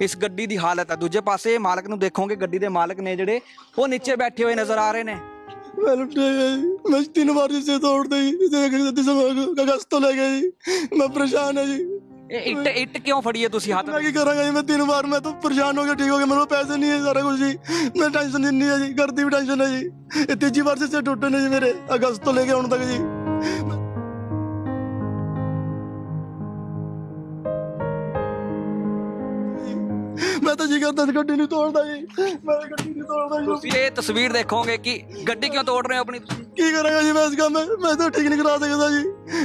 ਇਸ ਗੱਡੀ ਦੀ ਹਾਲਤ ਹੈ ਦੂਜੇ ਪਾਸੇ ਮਾਲਕ ਨੂੰ ਦੇਖੋਗੇ ਗੱਡੀ ਦੇ ਮਾਲਕ ਨੇ ਜਿਹੜੇ ਉਹ ਨੀਚੇ ਬੈਠੇ ਹੋਏ ਨਜ਼ਰ ਆ ਰਹੇ ਨੇ। ਮੈਂ ਲੁੱਟਿਆ ਗਿਆ ਜੀ। ਮੈਂ ਤਿੰਨ ਵਾਰ ਜਿਸੇ ਤੋੜਦੇ ਜੀ ਦਿਸੰਬਰ ਅਗਸਤ ਤੋਂ ਲੈ ਜੀ। ਮੈਂ ਪਰੇਸ਼ਾਨ ਹਾਂ ਜੀ। ਇਹ ਇੱਟ ਇੱਟ ਕਿਉਂ ਫੜੀ ਹੈ ਤੁਸੀਂ ਹੱਥ ਮੈਂ ਕੀ ਕਰਾਂਗਾ ਜੀ? ਮੈਂ ਤਿੰਨ ਵਾਰ ਮੈਂ ਤਾਂ ਪਰੇਸ਼ਾਨ ਹੋ ਗਿਆ ਠੀਕ ਹੋ ਗਿਆ। ਮੇਰੇ ਕੋਲ ਪੈਸੇ ਨਹੀਂ ਹੈ ਸਾਰਾ ਕੁਝ ਜੀ। ਮੈਂ ਟੈਨਸ਼ਨ ਇੰਨੀ ਹੈ ਜੀ ਘਰ ਦੀ ਵੀ ਟੈਨਸ਼ਨ ਹੈ ਜੀ। ਇਹ ਤੀਜੀ ਵਾਰ ਜਿਸੇ ਟੁੱਟੇ ਨੇ ਜੀ ਮੇਰੇ ਅਗਸਤ ਤੋਂ ਲੈ ਕੇ ਹੁਣ ਤੱਕ ਜੀ। ਜੀ ਕਰਦਾ ਸੀ ਗੱਡੀ ਨਹੀਂ ਤੋੜਦਾ ਜੀ। ਮੈਂ ਗੱਡੀ ਨਹੀਂ ਤੋੜਦਾ ਜੀ। ਤੁਸੀਂ ਇਹ ਤਸਵੀਰ ਦੇਖੋਗੇ ਕਿ ਗੱਡੀ ਕਿਉਂ ਤੋੜ ਰਹੇ ਹੋ ਆਪਣੀ? ਤੁਸੀਂ ਕੀ ਕਰਾਂਗਾ ਜੀ ਮੈਂ ਇਸ ਕੰਮ? ਮੈਂ ਤਾਂ ਠੀਕ ਨਹੀਂ ਕਰਾ ਸਕਦਾ ਜੀ।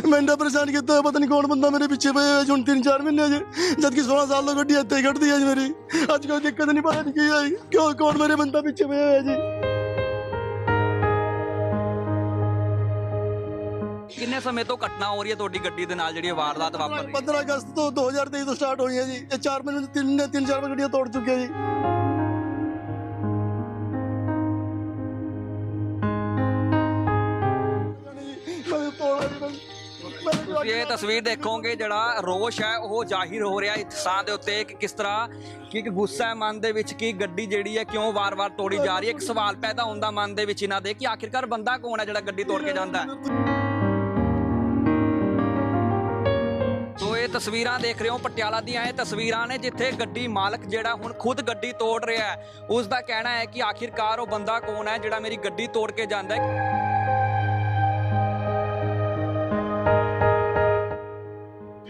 ਮੈਂ ਇੰਨਾ ਪਰੇਸ਼ਾਨ ਕੀਤਾ ਹੋਇਆ, ਪਤਾ ਨਹੀਂ ਕੌਣ ਬੰਦਾ ਮੇਰੇ ਪਿੱਛੇ ਪਏ ਹੋਏ ਜੀ ਹੁਣ 3-4 ਮਹੀਨੇ ਜੀ। ਜਦ ਕਿ 16 ਸਾਲ ਤੋਂ ਗੱਡੀ ਇੱਥੇ ਹੀ ਖੜਦੀ ਹੈ ਜੀ ਮੇਰੀ। ਅੱਜ ਕੋਈ ਦਿੱਕਤ ਨਹੀਂ ਪਤਾ ਨਹੀਂ ਕੀ ਜੀ, ਕਿਉਂ ਕੌਣ ਮੇਰੇ ਬੰਦਾ ਪਿੱਛੇ ਪਏ ਹੋਇਆ ਜੀ? ਕਿੰਨੇ ਸਮੇਂ ਤੋਂ ਘਟਨਾ ਹੋ ਰਹੀ ਹੈ ਤੁਹਾਡੀ ਗੱਡੀ ਦੇ ਨਾਲ ਜਿਹੜੀ ਇਹ ਵਾਰਦਾਤ ਵਾਪਰ ਰਹੀ ਹੈ? 15 ਅਗਸਤ ਤੋਂ 2023 ਤੋਂ ਸਟਾਰਟ ਹੋਈ ਹੈ ਜੀ। ਇਹ 4 ਮਹੀਨੇ ਤਿੰਨ ਨੇ ਤਿੰਨ ਚਾਰ ਗੱਡੀਆਂ ਤੋੜ ਚੁੱਕੇ ਜੀ। ਤੁਸੀਂ ਇਹ ਤਸਵੀਰ ਦੇਖੋਗੇ ਜਿਹੜਾ ਰੋਸ਼ ਹੈ ਉਹ ਜ਼ਾਹਿਰ ਹੋ ਰਿਹਾ ਇਸ ਥਾਂ ਦੇ ਉੱਤੇ। ਕਿ ਕਿਸ ਤਰ੍ਹਾਂ ਕਿ ਇੱਕ ਗੁੱਸਾ ਹੈ ਮਨ ਦੇ ਵਿੱਚ ਕਿ ਗੱਡੀ ਜਿਹੜੀ ਹੈ ਕਿਉਂ ਵਾਰ-ਵਾਰ ਤੋੜੀ ਜਾ ਰਹੀ ਹੈ? ਇੱਕ ਸਵਾਲ ਪੈਦਾ ਹੁੰਦਾ ਮਨ ਦੇ ਵਿੱਚ ਇਹਨਾਂ ਦੇ ਕਿ ਆਖਿਰਕਾਰ ਬੰਦਾ ਕੌਣ ਹੈ ਜਿਹੜਾ ਗੱਡੀ ਤੋੜ ਕੇ ਜਾਂਦਾ ਹੈ? ਇਹ ਤਸਵੀਰਾਂ ਦੇਖ ਰਹੇ ਹੋ ਪਟਿਆਲਾ ਦੀਆਂ। ਇਹ ਤਸਵੀਰਾਂ ਨੇ ਜਿੱਥੇ ਗੱਡੀ ਮਾਲਕ ਜਿਹੜਾ ਹੁਣ ਖੁਦ ਗੱਡੀ ਤੋੜ ਰਿਹਾ ਹੈ। ਉਸ ਦਾ ਕਹਿਣਾ ਹੈ ਕਿ ਆਖਿਰਕਾਰ ਉਹ ਬੰਦਾ ਕੌਣ ਹੈ ਜਿਹੜਾ ਮੇਰੀ ਗੱਡੀ ਤੋੜ ਕੇ ਜਾਂਦਾ ਹੈ।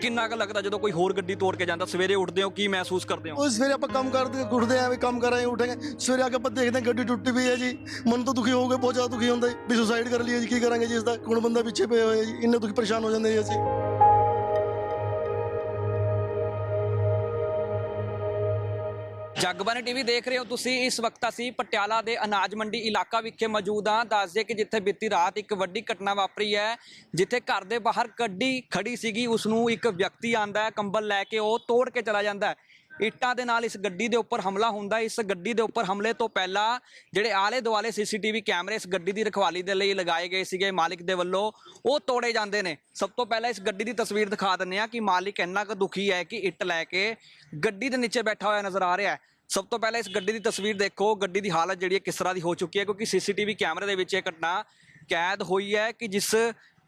ਕਿੰਨਾ ਕੁ ਲੱਗਦਾ ਜਦੋਂ ਕੋਈ ਹੋਰ ਗੱਡੀ ਤੋੜ ਕੇ ਜਾਂਦਾ? ਸਵੇਰੇ ਉੱਠਦੇ ਹੋ, ਕੀ ਮਹਿਸੂਸ ਕਰਦੇ ਹੋ? ਉਹ ਸਵੇਰੇ ਆਪਾਂ ਕੰਮ ਕਰਦੇ ਉੱਠਦੇ ਆਂ ਵੀ ਕੰਮ ਕਰ ਰਹੇ ਉੱਠेंगे ਸਵੇਰੇ ਆ ਕੇ ਆਪਾਂ ਦੇਖਦੇ ਹਾਂ ਗੱਡੀ ਟੁੱਟੀ ਪਈ ਹੈ ਜੀ। ਮਨ ਤਾਂ ਦੁਖੀ ਹੋ ਗਿਆ ਬਹੁਤ ਜ਼ਿਆਦਾ ਦੁਖੀ ਹੁੰਦਾ ਵੀ ਸੁਸਾਈਡ ਕਰ ਲਈਏ ਜੀ, ਕੀ ਕਰਾਂਗੇ ਜੀ ਇਸ ਦਾ? ਕੋਣ ਬੰਦਾ ਪਿੱਛੇ ਪਿਆ ਹੋਇਆ ਜੀ, ਇੰਨੇ ਦੁਖੀ ਪਰੇਸ਼ਾਨ ਹੋ ਜਾਂਦੇ ਜੀ ਅਸੀਂ। ਜਗਬਾਨੀ ਟੀਵੀ ਦੇਖ ਰਹੇ ਹੋ ਤੁਸੀਂ। ਇਸ ਵਕਤ ਅਸੀਂ ਪਟਿਆਲਾ ਦੇ ਅਨਾਜ ਮੰਡੀ ਇਲਾਕਾ ਵਿਖੇ ਮੌਜੂਦ ਹਾਂ। ਦੱਸਦੇ ਕਿ ਜਿੱਥੇ ਬੀਤੀ ਰਾਤ ਇੱਕ ਵੱਡੀ ਘਟਨਾ ਵਾਪਰੀ ਹੈ, ਜਿੱਥੇ ਘਰ ਦੇ ਬਾਹਰ ਗੱਡੀ ਖੜੀ ਸੀਗੀ। ਉਸ ਨੂੰ ਇੱਕ ਵਿਅਕਤੀ ਆਂਦਾ ਕੰਬਲ ਲੈ ਕੇ ਉਹ ਤੋੜ ਕੇ ਚਲਾ ਜਾਂਦਾ ਹੈ। ਇੱਟਾਂ ਦੇ ਨਾਲ ਇਸ ਗੱਡੀ ਦੇ ਉੱਪਰ ਹਮਲਾ ਹੁੰਦਾ ਇਸ ਗੱਡੀ ਦੇ ਉੱਪਰ ਹਮਲੇ ਤੋਂ ਪਹਿਲਾਂ ਜਿਹੜੇ ਆਲੇ ਦੁਆਲੇ ਸੀਸੀਟੀਵੀ ਕੈਮਰੇ ਇਸ ਗੱਡੀ ਦੀ ਰਖਵਾਲੀ ਦੇ ਲਈ ਲਗਾਏ ਗਏ ਸੀਗੇ ਮਾਲਿਕ ਦੇ ਵੱਲੋਂ, ਉਹ ਤੋੜੇ ਜਾਂਦੇ ਨੇ। ਸਭ ਤੋਂ ਪਹਿਲਾਂ ਇਸ ਗੱਡੀ ਦੀ ਤਸਵੀਰ ਦਿਖਾ ਦਿੰਦੇ ਆ ਕਿ ਮਾਲਿਕ ਇੰਨਾ ਕੁ ਦੁਖੀ ਹੈ ਕਿ ਇੱਟ ਲੈ ਕੇ ਗੱਡੀ ਦੇ ਨੀਚੇ ਬੈਠਾ ਹੋਇਆ ਨਜ਼ਰ ਆ ਰਿਹਾ ਹੈ। ਸਭ ਤੋਂ ਪਹਿਲਾਂ ਇਸ ਗੱਡੀ ਦੀ ਤਸਵੀਰ ਦੇਖੋ। ਗੱਡੀ ਦੀ ਹਾਲਤ ਜਿਹੜੀ ਹੈ ਕਿਸ ਤਰ੍ਹਾਂ ਦੀ ਹੋ ਚੁੱਕੀ ਹੈ ਕਿਉਂਕਿ ਸੀਸੀਟੀਵੀ ਕੈਮਰੇ ਦੇ ਵਿੱਚ ਇਹ ਘਟਨਾ ਕੈਦ ਹੋਈ ਹੈ ਕਿ ਜਿਸ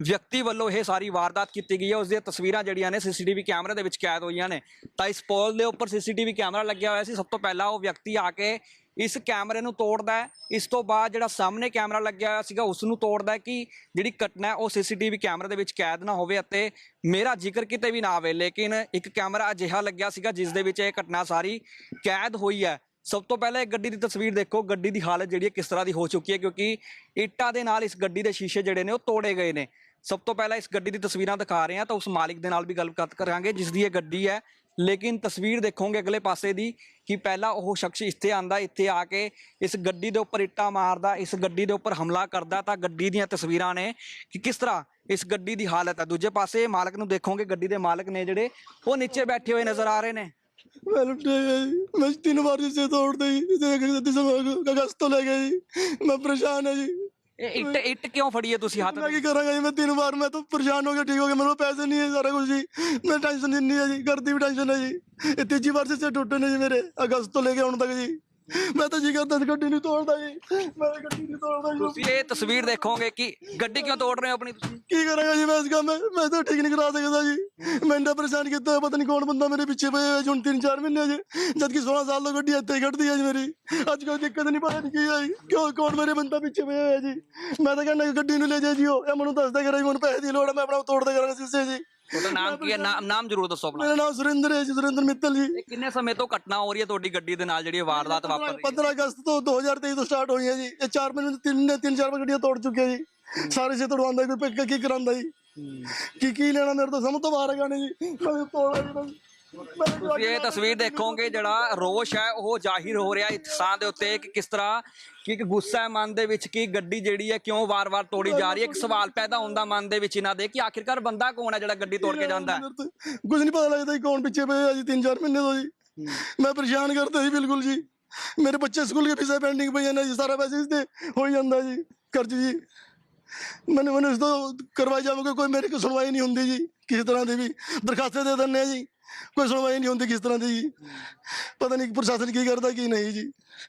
ਵਿਅਕਤੀ ਵੱਲੋਂ ਇਹ ਸਾਰੀ ਵਾਰਦਾਤ ਕੀਤੀ ਗਈ ਹੈ। ਉਸ ਦੀਆਂ ਤਸਵੀਰਾਂ ਜਿਹੜੀਆਂ ਨੇ ਸੀਸੀਟੀਵੀ ਕੈਮਰੇ ਦੇ ਵਿੱਚ ਕੈਦ ਹੋਈਆਂ ਨੇ। ਤਾਂ ਇਸ ਪੋਲ ਦੇ ਉੱਪਰ ਸੀਸੀਟੀਵੀ ਕੈਮਰਾ ਲੱਗਿਆ ਹੋਇਆ ਸੀ। ਸਭ ਤੋਂ ਪਹਿਲਾਂ ਉਹ ਵਿਅਕਤੀ ਆ ਕੇ ਇਸ ਕੈਮਰੇ ਨੂੰ ਤੋੜਦਾ ਹੈ। ਇਸ ਤੋਂ ਬਾਅਦ ਜਿਹੜਾ ਸਾਹਮਣੇ ਕੈਮਰਾ ਲੱਗਿਆ ਹੋਇਆ ਸੀਗਾ, ਉਸ ਨੂੰ ਤੋੜਦਾ ਹੈ ਕਿ ਜਿਹੜੀ ਘਟਨਾ ਹੈ, ਉਹ ਸੀਸੀਟੀਵੀ ਕੈਮਰੇ ਦੇ ਵਿੱਚ ਕੈਦ ਨਾ ਹੋਵੇ ਅਤੇ ਮੇਰਾ ਜ਼ਿਕਰ ਕਿਤੇ ਵੀ ਨਾ ਆਵੇ। ਲੇਕਿਨ ਇੱਕ ਕੈਮਰਾ ਅਜਿਹਾ ਲੱਗਿਆ ਸੀਗਾ, ਜਿਸ ਦੇ ਵਿੱਚ ਇਹ ਘਟਨਾ ਸਾਰੀ ਕੈਦ ਹੋਈ ਹੈ। ਸਭ ਤੋਂ ਪਹਿਲਾਂ ਇਹ ਗੱਡੀ ਦੀ ਤਸਵੀਰ ਦੇਖੋ। ਗੱਡੀ ਦੀ ਹਾਲਤ ਜਿਹੜੀ ਹੈ ਕਿਸ ਤਰ੍ਹਾਂ ਦੀ ਹੋ ਚੁੱਕੀ ਹੈ, ਕਿਉਂਕਿ ਇੱਟਾਂ ਦੇ ਨਾਲ ਇਸ ਗੱਡੀ ਦੇ ਸ਼ੀਸ਼ੇ ਜਿਹੜੇ ਨੇ, ਉਹ ਤੋੜੇ ਗਏ ਨੇ। ਸਭ ਤੋਂ ਪਹਿਲਾਂ ਇਸ ਗੱਡੀ ਦੀ ਤਸਵੀਰਾਂ ਦਿਖਾ ਰਹੇ ਹਾਂ, ਤਾਂ ਉਸ ਮਾਲਿਕ ਦੇ ਨਾਲ ਵੀ ਗੱਲਬਾਤ ਕਰਾਂਗੇ, ਜਿਸ ਦੀ ਇਹ ਗੱਡੀ ਹੈ। ਲੇਕਿਨ ਤਸਵੀਰ ਦੇਖੋਗੇ ਅਗਲੇ ਪਾਸੇ ਦੀ ਕਿ ਪਹਿਲਾਂ ਉਹ ਸ਼ਖਸ ਇੱਥੇ ਆਂਦਾ ਇੱਥੇ ਆ ਕੇ ਇਸ ਗੱਡੀ ਦੇ ਉੱਪਰ ਇੱਟਾਂ ਮਾਰਦਾ, ਇਸ ਗੱਡੀ ਦੇ ਉੱਪਰ ਹਮਲਾ ਕਰਦਾ, ਤਾਂ ਗੱਡੀ ਦੀਆਂ ਤਸਵੀਰਾਂ ਨੇ ਕਿ ਕਿਸ ਤਰ੍ਹਾਂ ਇਸ ਗੱਡੀ ਦੀ ਹਾਲਤ ਹੈ। ਦੂਜੇ ਪਾਸੇ ਮਾਲਕ ਨੂੰ ਦੇਖੋਗੇ, ਗੱਡੀ ਦੇ ਮਾਲਕ ਨੇ ਜਿਹੜੇ ਉਹ ਨੀਚੇ ਬੈਠੇ ਹੋਏ ਨਜ਼ਰ ਆ ਰਹੇ ਨੇ। ਮੈਂ ਲੁੱਟਿਆ ਮੈਂ ਤਿੰਨ ਵਾਰ ਜਿਸੇ ਤੋੜਦੇ ਜੀ। ਦਿਸੰਬਰ ਅਗਸਤ ਤੋਂ ਲੈ ਕੇ ਜੀ। ਮੈਂ ਪਰੇਸ਼ਾਨ ਹਾਂ ਜੀ। ਇਹ ਇੱਟ ਇੱਟ ਕਿਉਂ ਫੜੀ ਹੈ ਤੁਸੀਂ ਹੱਥ ਮੈਂ ਕੀ ਕਰਾਂਗਾ ਜੀ? ਮੈਂ ਤਿੰਨ ਵਾਰ ਮੈਂ ਤਾਂ ਪਰੇਸ਼ਾਨ ਹੋ ਗਿਆ ਠੀਕ ਹੋ ਗਿਆ। ਮੇਰੇ ਕੋਲ ਪੈਸੇ ਨਹੀਂ ਹੈ ਸਾਰਾ ਕੁਝ ਜੀ। ਮੈਂ ਟੈਨਸ਼ਨ ਇੰਨੀ ਹੈ ਜੀ। ਘਰ ਦੀ ਵੀ ਟੈਨਸ਼ਨ ਹੈ ਜੀ। ਇਹ ਤੀਜੀ ਵਾਰ ਜਿਸੇ ਟੁੱਟੇ ਨੇ ਜੀ ਮੇਰੇ ਅਗਸਤ ਤੋਂ ਲੈ ਕੇ ਹੁਣ ਤੱਕ ਜੀ। ਮੈਂ ਤਾਂ ਜੀ ਕਰਦਾ ਸੀ ਗੱਡੀ ਨਹੀਂ ਤੋੜਦਾ ਜੀ। ਮੈਂ ਤਾਂ ਗੱਡੀ ਨਹੀਂ ਤੋੜਦਾ ਜੀ। ਤੁਸੀਂ ਇਹ ਤਸਵੀਰ ਦੇਖੋਗੇ ਕਿ ਗੱਡੀ ਕਿਉਂ ਤੋੜ ਰਹੇ ਹੋ ਆਪਣੀ ਤੁਸੀਂ? ਕੀ ਕਰਾਂਗਾ ਜੀ ਮੈਂ ਇਸ ਕੰਮ? ਮੈਂ ਤਾਂ ਠੀਕ ਨਹੀਂ ਕਰਾ ਸਕਦਾ ਜੀ। ਮੈਂ ਇੰਨਾ ਪਰੇਸ਼ਾਨ ਕੀਤਾ ਹੋਇਆ, ਪਤਾ ਨਹੀਂ ਕੌਣ ਬੰਦਾ ਮੇਰੇ ਪਿੱਛੇ ਪਏ ਹੋਏ ਜੀ ਹੁਣ 3-4 ਮਹੀਨੇ ਜੀ। ਜਦ ਕਿ 16 ਸਾਲ ਤੋਂ ਗੱਡੀ ਇੱਥੇ ਹੀ ਖੜਦੀ ਹੈ ਜੀ ਮੇਰੀ। ਅੱਜ ਕੋਈ ਦਿੱਕਤ ਨਹੀਂ ਪਤਾ ਨਹੀਂ ਕੀ ਜੀ, ਕਿਉਂ ਕੌਣ ਮੇਰੇ ਬੰਦਾ ਪਿੱਛੇ ਪਏ ਹੋਇਆ ਜੀ? ਮੈਂ ਤਾਂ ਕਹਿੰਦਾ ਗੱਡੀ ਨੂੰ ਲੈ ਜਾ ਜੀ ਉਹ। ਇਹ ਮੈਨੂੰ ਦੱਸਦਾ ਕਰਾਂ ਜੀ ਮੈਨੂੰ ਪੈਸੇ ਦੀ ਲੋੜ ਹੈ ਮੈਂ ਆਪਣਾ ਤੋੜਦਾ ਕਰਾਂਗਾ ਸੀਸੇ ਜੀ। ਤੁਹਾਡਾ ਨਾਮ ਕੀ ਹੈ? ਨਾਮ ਨਾਮ ਜ਼ਰੂਰ ਦੱਸੋ ਆਪਣਾ। ਮੇਰਾ ਨਾਮ ਸੁਰਿੰਦਰ ਹੈ ਜੀ ਸੁਰਿੰਦਰ ਮਿੱਤਲ ਜੀ। ਇਹ ਕਿੰਨੇ ਸਮੇਂ ਤੋਂ ਘਟਨਾ ਹੋ ਰਹੀ ਹੈ ਤੁਹਾਡੀ ਗੱਡੀ ਦੇ ਨਾਲ ਜਿਹੜੀ ਇਹ ਵਾਰਦਾਤ ਵਾਪਰ ਰਹੀ ਹੈ? 15 ਅਗਸਤ ਤੋਂ 2023 ਤੋਂ ਸਟਾਰਟ ਹੋਈ ਹੈ ਜੀ। ਇਹ 4 ਮਹੀਨੇ ਤਿੰਨ ਨੇ ਤਿੰਨ ਚਾਰ ਵਾਰ ਗੱਡੀਆਂ ਤੋੜ ਚੁੱਕੇ ਜੀ। ਸਾਰੇ ਸੇ ਤੋੜਵਾਉਂਦਾ ਕੋਈ ਪਿੱਕ ਕੀ ਕਰਾਂਦਾ ਜੀ। ਕੀ ਕੀ ਲੈਣਾ ਮੇਰੇ ਤੋਂ? ਸਮਝ ਤੋਂ ਬਾਹਰ ਹੈਗਾ ਨਹੀਂ ਜੀ। ਮੈਂ ਤੋੜਾ ਜੀ ਬਸ। ਤੁਸੀਂ ਇਹ ਤਸਵੀਰ ਦੇਖੋਗੇ ਜਿਹੜਾ ਰੋਸ਼ ਹੈ ਉਹ ਜ਼ਾਹਿਰ ਹੋ ਰਿਹਾ ਥਾਂ ਦੇ ਉੱਤੇ ਕਿ ਕਿਸ ਤਰ੍ਹਾਂ ਕਿ ਇੱਕ ਗੁੱਸਾ ਹੈ ਮਨ ਦੇ ਵਿੱਚ ਕਿ ਗੱਡੀ ਜਿਹੜੀ ਹੈ ਕਿਉਂ ਵਾਰ-ਵਾਰ ਤੋੜੀ ਜਾ ਰਹੀ ਹੈ ਇੱਕ ਸਵਾਲ ਪੈਦਾ ਹੁੰਦਾ ਮਨ ਦੇ ਵਿੱਚ ਇਹਨਾਂ ਦੇ ਕਿ ਆਖਿਰਕਾਰ ਬੰਦਾ ਕੌਣ ਹੈ ਜਿਹੜਾ ਗੱਡੀ ਤੋੜ ਕੇ ਜਾਂਦਾ ਹੈ? ਕੁਝ ਨਹੀਂ ਪਤਾ ਲੱਗਦਾ ਕੌਣ ਪਿੱਛੇ ਪਏ ਆ ਜੀ 3-4 ਮਹੀਨੇ ਤੋਂ ਜੀ। ਮੈਂ ਪਰੇਸ਼ਾਨ ਕਰਦਾ ਸੀ ਬਿਲਕੁਲ ਜੀ। ਮੇਰੇ ਬੱਚੇ ਸਕੂਲ ਦੇ ਫੀਸਾਂ ਪੈਂਡਿੰਗ ਪਈਆਂ ਨੇ ਜੀ ਸਾਰਾ ਪੈਸੇ ਇਸ ਤੇ ਹੀ ਜਾਂਦਾ ਜੀ। ਕਰਜ਼ ਜੀ ਮੈਨੂੰ ਮੈਨੂੰ ਇਸ ਤੋਂ ਕਰਵਾਈ ਜਾਵੇਗਾ ਕੋਈ ਮੇਰੀ ਕੋਈ ਸੁਣਵਾਈ ਨਹੀਂ ਹੁੰਦੀ ਜੀ ਕਿਸੇ ਤਰ੍ਹਾਂ ਦੀ ਵੀ ਦਰਖਾਸਤਾਂ ਦੇ ਦਿੰਦੇ ਆ ਜੀ ਕੋਈ ਸੁਣਵਾਈ ਨਹੀਂ ਹੁੰਦੀ ਕਿਸ ਤਰ੍ਹਾਂ ਦੀ ਜੀ। ਪਤਾ ਨਹੀਂ ਪ੍ਰਸ਼ਾਸਨ ਕੀ ਕਰਦਾ ਕੀ ਨਹੀਂ ਜੀ।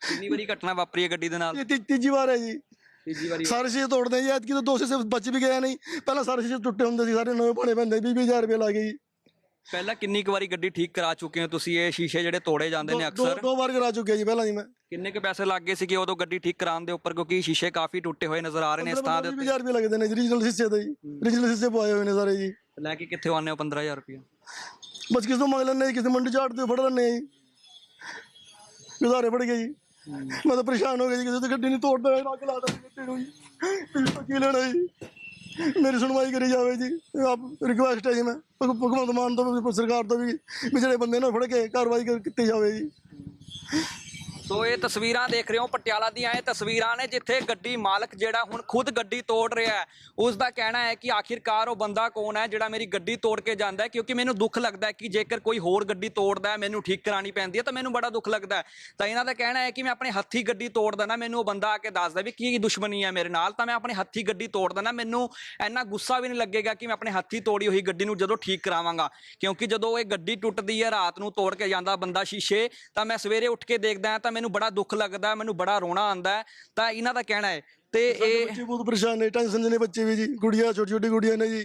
ਕਿੰਨੀ ਵਾਰੀ ਘਟਨਾ ਵਾਪਰੀ ਹੈ ਗੱਡੀ ਦੇ ਨਾਲ? ਇਹ ਤੀ- ਤੀਜੀ ਵਾਰ ਹੈ ਜੀ। ਤੀਜੀ ਵਾਰੀ ਸਾਰੇ ਸ਼ੀਸ਼ੇ ਤੋੜਦੇ ਜੀ ਐਤਕੀ ਤਾਂ ਦੋ ਸ਼ੀਸ਼ੇ ਬਚ ਵੀ ਗਏ ਨਹੀਂ ਪਹਿਲਾਂ ਸਾਰੇ ਸ਼ੀਸ਼ੇ ਟੁੱਟੇ ਹੁੰਦੇ ਸੀ ਸਾਰੇ ਨਵੇਂ ਪਾਣੇ ਪੈਂਦੇ 20000 ਰੁਪਏ ਲੱਗ ਗਏ ਜੀ। ਪਹਿਲਾਂ ਕਿੰਨੀ ਕੁ ਵਾਰੀ ਗੱਡੀ ਠੀਕ ਕਰਾ ਚੁੱਕੇ ਹੋ ਤੁਸੀਂ? ਇਹ ਸ਼ੀਸ਼ੇ ਜਿਹੜੇ ਤੋੜੇ ਜਾਂਦੇ ਨੇ ਦੋ- ਅਕਸਰ। ਦੋ ਵਾਰ ਕਰਾ ਚੁੱਕਿਆ ਜੀ ਪਹਿਲਾਂ ਜੀ ਮੈਂ। ਕਿੰਨੇ ਕੁ ਪੈਸੇ ਲੱਗ ਗਏ ਸੀਗੇ ਉਦੋਂ ਗੱਡੀ ਠੀਕ ਕਰਾਉਣ ਦੇ ਉੱਪਰ? ਕਿਉਂਕਿ ਸ਼ੀਸ਼ੇ ਕਾਫੀ ਟੁੱਟੇ ਹੋਏ ਨਜ਼ਰ ਆ ਰਹੇ ਨੇ ਇਸ ਥਾਂ ਦੇ ਉੱਤੇ 20000 ਰੁਪਏ ਲੱਗਦੇ ਨੇ ਜੀ ਰੀਜਨਲ ਸ਼ੀਸ਼ੇ ਦੇ ਜੀ। ਰੀਜਨਲ ਸ਼ੀਸ਼ੇ ਪਵਾਏ ਹੋਏ ਨੇ ਸਾਰੇ ਜੀ। ਲੈ ਕੇ ਕਿੱਥੇ ਆਉਂਦੇ ਹੋ 15000 ਰੁਪਏ ਬਸ ਕਿਸ ਤੋਂ ਮੰਗ ਲੈਣੇ ਜੀ ਕਿਸੇ ਮੰਡੀ ਝਾੜ ਤੋਂ ਫੜ ਲੈਣੇ ਜੀ। ਗੁਜ਼ਾਰੇ ਫੜ ਗਏ ਜੀ। ਮੈਂ ਤਾਂ ਪਰੇਸ਼ਾਨ ਹੋ ਗਿਆ ਜੀ ਕਿਸੇ ਤੋਂ ਗੱਡੀ ਨਹੀਂ ਤੋੜਦਾ ਅੱਗ ਲਾ ਗੱਡੀ ਨੂੰ ਜੀ। ਤੁਸੀਂ ਤੋਂ ਕੀ ਲੈਣਾ ਜੀ? ਮੇਰੀ ਸੁਣਵਾਈ ਕਰੀ ਜਾਵੇ ਜੀ। ਆਪ ਰਿਕੁਐਸਟ ਹੈ ਜੀ ਮੈਂ। ਭਗ- ਭਗਵੰਤ ਮਾਨ ਤੋਂ ਵੀ, ਸਰਕਾਰ ਤੋਂ ਵੀ ਵੀ ਜਿਹੜੇ ਬੰਦੇ ਨੇ ਫੜ ਕੇ ਕਾਰਵਾਈ ਕਰ- ਕੀਤੀ ਜਾਵੇ ਜੀ। ਸੋ ਇਹ ਤਸਵੀਰਾਂ ਦੇਖ ਰਹੇ ਹੋ ਪਟਿਆਲਾ ਦੀਆਂ। ਇਹ ਤਸਵੀਰਾਂ ਨੇ ਜਿੱਥੇ ਗੱਡੀ ਮਾਲਕ ਜਿਹੜਾ ਹੁਣ ਖੁਦ ਗੱਡੀ ਤੋੜ ਰਿਹਾ ਹੈ, ਉਸ ਦਾ ਕਹਿਣਾ ਹੈ ਕਿ ਆਖਿਰਕਾਰ ਉਹ ਬੰਦਾ ਕੌਣ ਹੈ ਜਿਹੜਾ ਮੇਰੀ ਗੱਡੀ ਤੋੜ ਕੇ ਜਾਂਦਾ ਹੈ, ਕਿਉਂਕਿ ਮੈਨੂੰ ਦੁੱਖ ਲੱਗਦਾ ਹੈ ਕਿ ਜੇਕਰ ਕੋਈ ਹੋਰ ਗੱਡੀ ਤੋੜਦਾ ਹੈ, ਮੈਨੂੰ ਠੀਕ ਕਰਾਣੀ ਪੈਂਦੀ ਹੈ, ਤਾਂ ਮੈਨੂੰ ਬੜਾ ਦੁੱਖ ਲੱਗਦਾ ਹੈ। ਤਾਂ ਇਹਨਾਂ ਦਾ ਕਹਿਣਾ ਹੈ ਕਿ ਮੈਂ ਆਪਣੇ ਹੱਥੀ ਗੱਡੀ ਤੋੜ ਦਿੰਦਾ, ਮੈਨੂੰ ਉਹ ਬੰਦਾ ਆ ਕੇ ਦੱਸਦਾ ਵੀ ਕੀ ਦੁਸ਼ਮਣੀ ਹੈ ਮੇਰੇ ਨਾਲ, ਤਾਂ ਮੈਂ ਆਪਣੇ ਹੱਥੀ ਗੱਡੀ ਤੋੜ ਦਿੰਦਾ। ਮੈਨੂੰ ਇੰਨਾ ਗੁੱਸਾ ਵੀ ਨਹੀਂ ਲੱਗੇਗਾ ਕਿ ਮੈਂ ਆਪਣੇ ਹੱਥੀ ਤੋੜੀ ਹੋਈ ਗੱਡੀ ਨੂੰ ਜਦੋਂ ਠੀਕ ਕਰਾਵਾਂਗਾ, ਕਿਉਂਕਿ ਜਦੋਂ ਇਹ ਗੱਡੀ ਟੁੱਟਦੀ ਹੈ, ਰਾਤ ਨੂੰ ਤੋੜ ਕੇ ਜਾਂਦਾ ਬੰਦਾ ਸ਼ੀਸ਼ੇ, ਤਾਂ ਮੈਂ ਸਵੇਰੇ ਉੱਠ ਕੇ ਦੇਖਦਾ ਹਾਂ, ਤਾਂ ਮੈਨੂੰ ਬੜਾ ਦੁੱਖ ਲੱਗਦਾ ਮੈਨੂੰ ਬੜਾ ਰੋਣਾ ਆਉਂਦਾ ਤਾਂ ਇਹਨਾਂ ਦਾ ਕਹਿਣਾ ਹੈ। ਤੇ ਇਹ ਬੱਚੇ ਬਹੁਤ ਪਰੇਸ਼ਾਨ ਨੇ ਟੈਨਸ਼ਨ 'ਚ ਨੇ ਬੱਚੇ ਵੀ ਜੀ ਗੁੜੀਆਂ ਛੋਟੀ ਛੋਟੀ ਗੁੜੀਆਂ ਨੇ ਜੀ।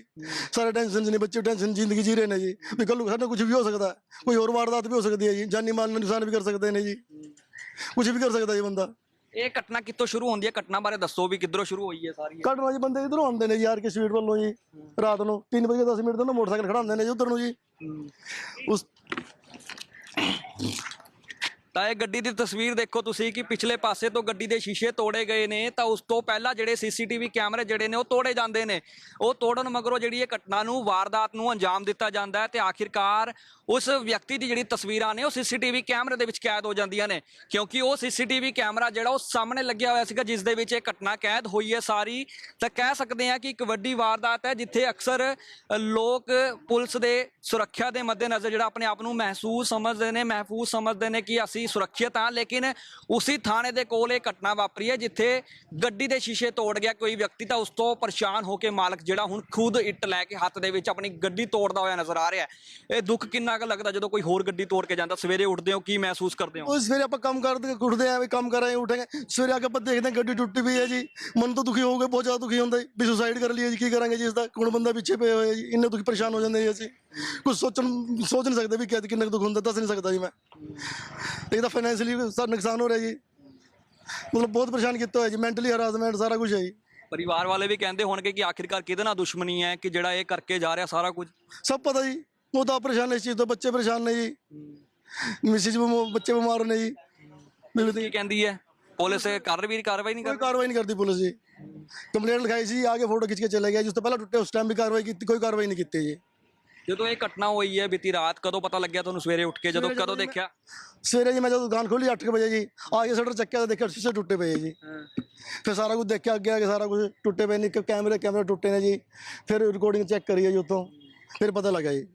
ਸਾਰੇ ਟੈਨਸ਼ਨ 'ਚ ਨੇ ਬੱਚੇ ਟੈਨਸ਼ਨ ਜ਼ਿੰਦਗੀ ਜੀ ਰਹੇ ਨੇ ਜੀ। ਵੀ ਕੱਲ ਨੂੰ ਸਾਡੇ ਕੁਝ ਵੀ ਹੋ ਸਕਦਾ। ਕੋਈ ਹੋਰ ਵਾਰਦਾਤ ਵੀ ਹੋ ਸਕਦੀ ਹੈ ਜੀ ਜਾਨੀ ਮਾਲ ਨੂੰ ਨੁਕਸਾਨ ਵੀ ਕਰ ਸਕਦੇ ਨੇ ਜੀ। ਕੁਝ ਵੀ ਕਰ ਸਕਦਾ ਜੀ ਬੰਦਾ। ਇਹ ਘਟਨਾ ਕਿੱਥੋਂ ਸ਼ੁਰੂ ਹੁੰਦੀ ਹੈ? ਘਟਨਾ ਬਾਰੇ ਦੱਸੋ ਵੀ ਕਿੱਧਰੋਂ ਸ਼ੁਰੂ ਹੋਈ ਹੈ ਸਾਰੀ? ਕੱਢਣਾ ਜੀ ਬੰਦੇ ਇਧਰੋਂ ਆਉਂਦੇ ਨੇ ਯਾਰ ਕੇ ਸਵੀਟ ਵੱਲੋਂ ਜੀ ਰਾਤ ਨੂੰ 3 ਵਜੇ 10 ਮਿੰਟ ਤੋਂ ਨਾ ਮੋਟਰਸਾਈਕਲ ਖੜਾਉਂਦੇ ਨੇ ਜੀ ਉਧਰ ਨੂੰ ਜੀ। ਉਸ ਤਾਂ ਇਹ ਗੱਡੀ ਦੀ ਤਸਵੀਰ ਦੇਖੋ ਤੁਸੀਂ ਕਿ ਪਿਛਲੇ ਪਾਸੇ ਤੋਂ ਗੱਡੀ ਦੇ ਸ਼ੀਸ਼ੇ ਤੋੜੇ ਗਏ ਨੇ, ਤਾਂ ਉਸ ਤੋਂ ਪਹਿਲਾਂ ਜਿਹੜੇ ਸੀਸੀਟੀਵੀ ਕੈਮਰੇ ਜਿਹੜੇ ਨੇ ਉਹ ਤੋੜੇ ਜਾਂਦੇ ਨੇ। ਉਹ ਤੋੜਨ ਮਗਰੋਂ ਜਿਹੜੀ ਇਹ ਘਟਨਾ ਨੂੰ, ਵਾਰਦਾਤ ਨੂੰ ਅੰਜਾਮ ਦਿੱਤਾ ਜਾਂਦਾ ਹੈ ਤੇ ਆਖਿਰਕਾਰ ਉਸ ਵਿਅਕਤੀ ਦੀ ਜਿਹੜੀ ਤਸਵੀਰਾਂ ਨੇ ਉਹ ਸੀਸੀਟੀਵੀ ਕੈਮਰੇ ਦੇ ਵਿੱਚ ਕੈਦ ਹੋ ਜਾਂਦੀਆਂ ਨੇ, ਕਿਉਂਕਿ ਉਹ ਸੀਸੀਟੀਵੀ ਕੈਮਰਾ ਜਿਹੜਾ ਉਹ ਸਾਹਮਣੇ ਲੱਗਿਆ ਹੋਇਆ ਸੀਗਾ, ਜਿਸ ਦੇ ਵਿੱਚ ਇਹ ਘਟਨਾ ਕੈਦ ਹੋਈ ਹੈ ਸਾਰੀ। ਤਾਂ ਕਹਿ ਸਕਦੇ ਹਾਂ ਕਿ ਇੱਕ ਵੱਡੀ ਵਾਰਦਾਤ ਹੈ, ਜਿੱਥੇ ਅਕਸਰ ਲੋਕ ਪੁਲਿਸ ਦੇ ਸੁਰੱਖਿਆ ਦੇ ਮੱਦੇਨਜ਼ਰ ਜਿਹੜਾ ਆਪਣੇ ਆਪ ਨੂੰ ਮਹਿਸੂਸ ਸਮਝਦੇ ਨੇ, ਮਹਿਫੂਜ਼ ਸਮਝਦੇ ਨੇ ਕਿ ਅਸੀਂ ਸੁਰੱਖਿਅਤ ਹਾਂ, ਲੇਕਿਨ ਉਸੇ ਥਾਣੇ ਦੇ ਕੋਲ ਇਹ ਘਟਨਾ ਵਾਪਰੀ ਹੈ, ਜਿੱਥੇ ਗੱਡੀ ਦੇ ਸ਼ੀਸ਼ੇ ਤੋੜ ਗਿਆ, ਕੋਈ ਵਿਅਕਤੀ ਤਾਂ ਉਸ ਤੋਂ ਪਰੇਸ਼ਾਨ ਹੋ ਕੇ ਮਾਲਕ ਜਿਹੜਾ ਹੁਣ ਖੁਦ ਇੱਟ ਲੈ ਕੇ ਹੱਥ ਦੇ ਵਿੱਚ ਆਪਣੀ ਗੱਡੀ ਤੋੜਦਾ ਹੋਇਆ ਨਜ਼ਰ ਆ ਰਿਹਾ ਹੈ। ਇਹ ਦੁੱਖ ਕਿੰਨਾ ਕੁ ਲੱਗਦਾ ਜਦੋਂ ਕੋਈ ਹੋਰ ਗੱਡੀ ਤੋੜ ਕੇ ਜਾਂਦਾ ਸਵੇਰੇ ਉੱਠਦੇ ਹੋ ਕੀ ਮਹਿਸੂਸ ਕਰਦੇ ਹੋ? ਉਹ ਸਵੇਰੇ ਆਪਾਂ ਕੰਮ ਕਰਦੇ ਉੱਠਦੇ ਆ ਵੀ ਕੰਮ ਕਰ ਰਹੇ ਉੱਠਾਂਗੇ ਸਵੇਰੇ ਆ ਕੇ ਆਪਾਂ ਦੇਖਦੇ ਹਾਂ ਗੱਡੀ ਟੁੱਟੀ ਪਈ ਹੈ ਜੀ। ਮਨ ਤਾਂ ਦੁਖੀ ਹੋ ਗਿਆ ਬਹੁਤ ਜ਼ਿਆਦਾ ਦੁਖੀ ਹੁੰਦਾ। ਜੀ ਵੀ ਸੁਸਾਈਡ ਕਰ ਲਈਏ ਜੀ ਕੀ ਕਰਾਂਗੇ ਜੀ ਇਸ ਦਾ? ਕੋਣ ਬੰਦਾ ਪਿੱਛੇ ਪਏ ਹੋਏ ਜੀ? ਇੰਨੇ ਦੁਖੀ ਪਰੇਸ਼ਾਨ ਹੋ ਜਾਂਦੇ ਜੀ ਅਸੀਂ। ਕੁਝ ਸੋਚਣ ਸੋਚ ਨਹੀਂ ਸਕਦੇ ਵੀ ਕਿ ਕਿੰਨਾ ਕੁ ਦੁੱਖ ਹੁੰਦਾ ਦੱਸ ਨਹੀਂ ਸਕਦਾ ਜੀ ਮੈਂ। ਇੱਕ ਤਾਂ ਫਾਈਨੈਂਸ਼ੀਅਲੀ ਸਾਡਾ ਨੁਕਸਾਨ ਹੋ ਰਿਹਾ ਜੀ। ਮਤਲਬ ਬਹੁਤ ਪਰੇਸ਼ਾਨ ਕੀਤਾ ਹੋਇਆ ਜੀ ਮੈਂਟਲੀ ਹਰਾਸਮੈਂਟ ਸਾਰਾ ਕੁਝ ਹੈ ਜੀ। ਪਰਿਵਾਰ ਵਾਲੇ ਵੀ ਕਹਿੰਦੇ ਹੋਣਗੇ ਕਿ ਆਖਿਰਕਾਰ ਕਿਹਦੇ ਨਾਲ ਦੁਸ਼ਮਣੀ ਹੈ ਕਿ ਜਿਹੜਾ ਇਹ ਕਰਕੇ ਜਾ ਰਿਹਾ ਸਾਰਾ ਕੁਝ? ਸਭ ਪਤਾ ਜੀ। ਉਹ ਤਾਂ ਪਰੇਸ਼ਾਨ ਨੇ ਇਸ ਚੀਜ਼ ਤੋਂ ਬੱਚੇ ਪਰੇਸ਼ਾਨ ਨੇ ਜੀ। ਮਿਸਿਸ ਬੱਚੇ ਬਿਮਾਰ ਨੇ ਜੀ। ਪੁਲਿਸ ਕੀ ਕਹਿੰਦੀ ਹੈ? ਪੁਲਿਸ ਕਰ ਵੀ ਕਾਰਵਾਈ ਨਹੀਂ ਕੋਈ ਕਰ ਕਾਰਵਾਈ ਨਹੀਂ ਕਰਦੀ ਪੁਲਿਸ ਜੀ। ਕੰਪਲੇਂਟ ਲਿਖਾਈ ਸੀ ਆ ਕੇ ਫੋਟੋ ਖਿੱਚ ਕੇ ਚਲੇ ਗਿਆ ਜਿਸ ਤੋਂ ਪਹਿਲਾਂ ਟੁੱਟੇ ਉਸ ਟਾਈਮ ਵੀ ਕਾਰਵਾਈ ਕੀਤੀ ਕੋਈ ਕਾਰਵਾਈ ਨਹੀਂ ਕੀਤੀ ਜੀ। ਜਦੋਂ ਇਹ ਘਟਨਾ ਹੋਈ ਹੈ ਬੀਤੀ ਰਾਤ ਕਦੋਂ ਪਤਾ ਲੱਗਿਆ ਤੁਹਾਨੂੰ ਸਵੇਰੇ ਉੱਠ ਕੇ ਜਦੋਂ ਸਵੇਰੇ ਕਦੋਂ ਜਦੋਂ ਦੇਖਿਆ? ਸਵੇਰੇ ਜੀ ਮੈਂ ਜਦੋਂ ਦੁਕਾਨ ਖੋਲੀ 8 ਵਜੇ ਜੀ ਆ ਕੇ ਸ਼ਟਰ ਚੱਕਿਆ ਤਾਂ ਦੇਖਿਆ ਸ਼ੀਸ਼ੇ ਟੁੱਟੇ ਪਏ ਜੀ। ਫਿਰ ਸਾਰਾ ਕੁਝ ਦੇਖਿਆ ਅੱਗੇ ਆ ਕੇ ਸਾਰਾ ਕੁਝ ਟੁੱਟੇ ਪਏ ਨੇ ਇੱਕ ਕੈਮਰੇ ਕੈਮਰੇ ਟੁੱਟੇ ਨੇ ਜੀ। ਫਿਰ ਰਿਕਾਰਡਿੰਗ ਚੈੱਕ ਕਰੀ ਹੈ ਜੀ ਉੱਥੋਂ ਫਿਰ ਪਤਾ ਲੱਗਾ ਜੀ।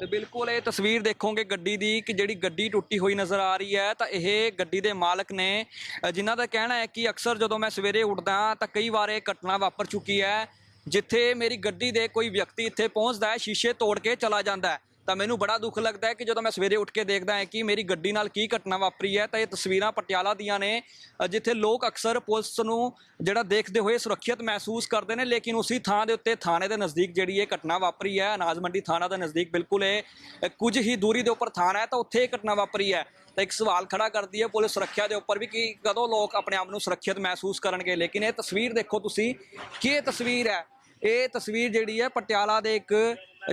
ਤੇ ਬਿਲਕੁਲ ਇਹ ਤਸਵੀਰ ਦੇਖੋਗੇ ਗੱਡੀ ਦੀ ਕਿ ਜਿਹੜੀ ਗੱਡੀ ਟੁੱਟੀ ਹੋਈ ਨਜ਼ਰ ਆ ਰਹੀ ਹੈ ਤਾਂ ਇਹ ਗੱਡੀ ਦੇ ਮਾਲਕ ਨੇ ਅ, ਜਿਨ੍ਹਾਂ ਦਾ ਕਹਿਣਾ ਹੈ ਕਿ ਅਕਸਰ ਜਦੋਂ ਮੈਂ ਸਵੇਰੇ ਉੱਠਦਾ ਤਾਂ ਕਈ ਵਾਰ ਇਹ ਘਟਨਾ ਵਾਪਰ ਚੁੱਕੀ ਹੈ ਜਿੱਥੇ ਮੇਰੀ ਗੱਡੀ ਦੇ ਕੋਈ ਵਿਅਕਤੀ ਇੱਥੇ ਪਹੁੰਚਦਾ ਹੈ ਸ਼ੀਸ਼ੇ ਤੋੜ ਕੇ ਚਲਾ ਜਾਂਦਾ ਹੈ। ਤਾਂ ਮੈਨੂੰ ਬੜਾ ਦੁੱਖ ਲੱਗਦਾ ਹੈ ਕਿ ਜਦੋਂ ਮੈਂ ਸਵੇਰੇ ਉੱਠ ਕੇ ਦੇਖਦਾ ਹਾਂ ਕਿ ਮੇਰੀ ਗੱਡੀ ਨਾਲ ਕੀ ਘਟਨਾ ਵਾਪਰੀ ਹੈ, ਤਾਂ ਇਹ ਤਸਵੀਰਾਂ ਪਟਿਆਲਾ ਦੀਆਂ ਨੇ ਜਿੱਥੇ ਲੋਕ ਅਕਸਰ ਪੁਲਿਸ ਨੂੰ ਜਿਹੜਾ ਦੇਖਦੇ ਹੋਏ ਸੁਰੱਖਿਅਤ ਮਹਿਸੂਸ ਕਰਦੇ ਨੇ, ਲੇਕਿਨ ਉਸੇ ਥਾਂ ਦੇ ਉੱਤੇ ਥਾਣੇ ਦੇ ਨਜ਼ਦੀਕ ਜਿਹੜੀ ਇਹ ਘਟਨਾ ਵਾਪਰੀ ਹੈ, ਅਨਾਜ ਮੰਡੀ ਥਾਣਾ ਦੇ ਨਜ਼ਦੀਕ ਬਿਲਕੁਲ ਇਹ ਕੁਝ ਹੀ ਦੂਰੀ ਦੇ ਉੱਪਰ ਥਾਣਾ ਹੈ, ਤਾਂ ਉੱਥੇ ਇਹ ਘਟਨਾ ਵਾਪਰੀ ਹੈ। ਤਾਂ ਇੱਕ ਸਵਾਲ ਖੜਾ ਕਰਦੀ ਹੈ ਪੁਲਿਸ ਸੁਰੱਖਿਆ ਦੇ ਉੱਪਰ ਵੀ ਕਿ ਕਦੋਂ ਲੋਕ ਆਪਣੇ ਆਪ ਨੂੰ ਸੁਰੱਖਿਅਤ ਮਹਿਸੂਸ ਕਰਨਗੇ, ਲੇਕਿਨ ਇਹ ਤਸਵੀਰ ਦੇਖੋ ਤੁਸੀਂ, ਕੀ ਤਸਵੀਰ ਹੈ? ਇਹ ਤਸਵੀਰ ਜਿਹੜੀ ਹੈ ਪਟਿਆਲਾ ਦੇ ਇੱਕ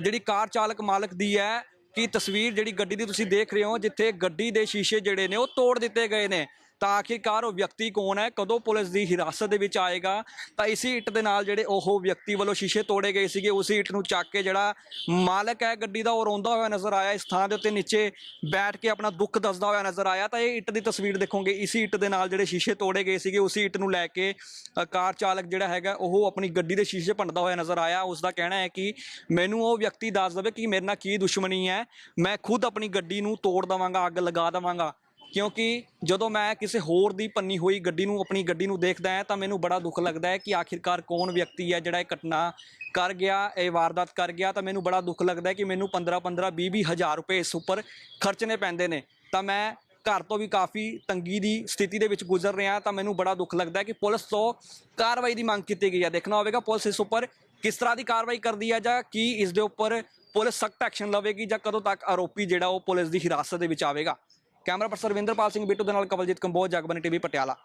ਜਿਹੜੀ ਕਾਰ ਚਾਲਕ ਮਾਲਕ ਦੀ ਹੈ, ਕਿ ਤਸਵੀਰ ਜਿਹੜੀ ਗੱਡੀ ਦੀ ਤੁਸੀਂ ਦੇਖ ਰਹੇ ਹੋ, ਜਿੱਥੇ ਗੱਡੀ ਦੇ ਸ਼ੀਸ਼ੇ ਜਿਹੜੇ ਨੇ ਉਹ ਤੋੜ ਦਿੱਤੇ ਗਏ ਨੇ। ਤਾਂ ਆਖਿਰਕਾਰ ਉਹ ਵਿਅਕਤੀ ਕੌਣ ਹੈ? ਕਦੋਂ ਪੁਲਿਸ ਦੀ ਹਿਰਾਸਤ ਦੇ ਵਿੱਚ ਆਏਗਾ? ਤਾਂ ਇਸੇ ਇੱਟ ਦੇ ਨਾਲ ਜਿਹੜੇ ਉਹ ਵਿਅਕਤੀ ਵੱਲੋਂ ਸ਼ੀਸ਼ੇ ਤੋੜੇ ਗਏ ਸੀਗੇ, ਉਸੇ ਇੱਟ ਨੂੰ ਚੱਕ ਕੇ ਜਿਹੜਾ ਮਾਲਕ ਹੈ, ਗੱਡੀ ਦਾ ਉਹ ਰੋਂਦਾ ਹੋਇਆ ਨਜ਼ਰ ਆਇਆ। ਇਸ ਥਾਂ ਦੇ ਉੱਤੇ ਨੀਚੇ ਬੈਠ ਕੇ ਆਪਣਾ ਦੁੱਖ ਦੱਸਦਾ ਹੋਇਆ ਨਜ਼ਰ ਆਇਆ। ਤਾਂ ਇਹ ਇੱਟ ਦੀ ਤਸਵੀਰ ਦੇਖੋਗੇ, ਇਸੇ ਇੱਟ ਦੇ ਨਾਲ ਜਿਹੜੇ ਸ਼ੀਸ਼ੇ ਤੋੜੇ ਗਏ ਸੀਗੇ, ਉਸੇ ਇੱਟ ਨੂੰ ਲੈ ਕੇ ਕਾਰ ਚਾਲਕ ਜਿਹੜਾ ਹੈਗਾ, ਉਹ ਆਪਣੀ ਗੱਡੀ ਦੇ ਸ਼ੀਸ਼ੇ ਭੰਨਦਾ ਹੋਇਆ ਨਜ਼ਰ ਆਇਆ। ਉਸ ਦਾ ਕਹਿਣਾ ਹੈ ਕਿ ਮੈਨੂੰ ਉਹ ਵਿਅਕਤੀ ਦੱਸ ਦੇਵੇ ਕਿ ਮੇਰੇ ਨਾਲ ਕੀ ਦੁਸ਼ਮਣੀ ਹੈ। ਮੈਂ ਖੁਦ ਆਪਣੀ ਗੱਡੀ ਨੂੰ ਤੋੜ ਦਵਾਂਗਾ, ਅੱਗ ਲਗਾ ਦਵਾਂਗਾ। ਕਿਉਂਕਿ ਜਦੋਂ ਮੈਂ ਕਿਸੇ ਹੋਰ ਦੀ ਪੰਨੀ ਹੋਈ, ਗੱਡੀ ਨੂੰ, ਆਪਣੀ ਗੱਡੀ ਨੂੰ ਦੇਖਦਾ ਹਾਂ, ਤਾਂ ਮੈਨੂੰ ਬੜਾ ਦੁੱਖ ਲੱਗਦਾ ਹੈ ਕਿ ਆਖਿਰਕਾਰ ਕੌਣ ਵਿਅਕਤੀ ਹੈ ਜਿਹੜਾ ਇਹ ਘਟਨਾ ਕਰ ਗਿਆ, ਇਹ ਵਾਰਦਾਤ ਕਰ ਗਿਆ, ਤਾਂ ਮੈਨੂੰ ਬੜਾ ਦੁੱਖ ਲੱਗਦਾ ਹੈ ਕਿ ਮੈਨੂੰ 15 15 20 20 ਹਜ਼ਾਰ ਰੁਪਏ ਇਸ ਉੱਪਰ ਖਰਚਣੇ ਪੈਂਦੇ ਨੇ। ਤਾਂ ਮੈਂ ਘਰ ਤੋਂ ਵੀ ਕਾਫੀ ਤੰਗੀ ਦੀ ਸਥਿਤੀ ਦੇ ਵਿੱਚ ਗੁਜ਼ਰ ਰਿਹਾ ਤਾਂ ਮੈਨੂੰ ਬੜਾ ਦੁੱਖ ਲੱਗਦਾ ਹੈ ਕਿ ਪੁਲਿਸ ਤੋਂ ਕਾਰਵਾਈ ਦੀ ਮੰਗ ਕੀਤੀ ਗਈ ਹੈ। ਦੇਖਣਾ ਹੋਵੇਗਾ ਪੁਲਿਸ ਇਸ ਉੱਪਰ ਕਿਸ ਤਰ੍ਹਾਂ ਦੀ ਕਾਰਵਾਈ ਕਰਦੀ ਹੈ ਜਾਂ ਕੀ ਇਸ ਦੇ ਉੱਪਰ ਪੁਲਿਸ ਸਖਤ ਐਕਸ਼ਨ ਲਵੇਗੀ ਜਾਂ ਕਦੋਂ ਤੱਕ ਆਰੋਪੀ ਜਿਹੜਾ ਉਹ ਪੁਲਿਸ ਦੀ ਹਿਰਾਸਤ ਦੇ ਵਿੱਚ ਆਵੇਗਾ। ਕੈਮਰਾ ਪਰਸਨ ਰਵਿੰਦਰਪਾਲ ਸਿੰਘ ਬਿੱਟੂ ਦੇ ਨਾਲ ਕਵਲਜੀਤ ਕੰਬੋਜ ਜਗਬਨੀ ਟੀਵੀ ਪਟਿਆਲਾ।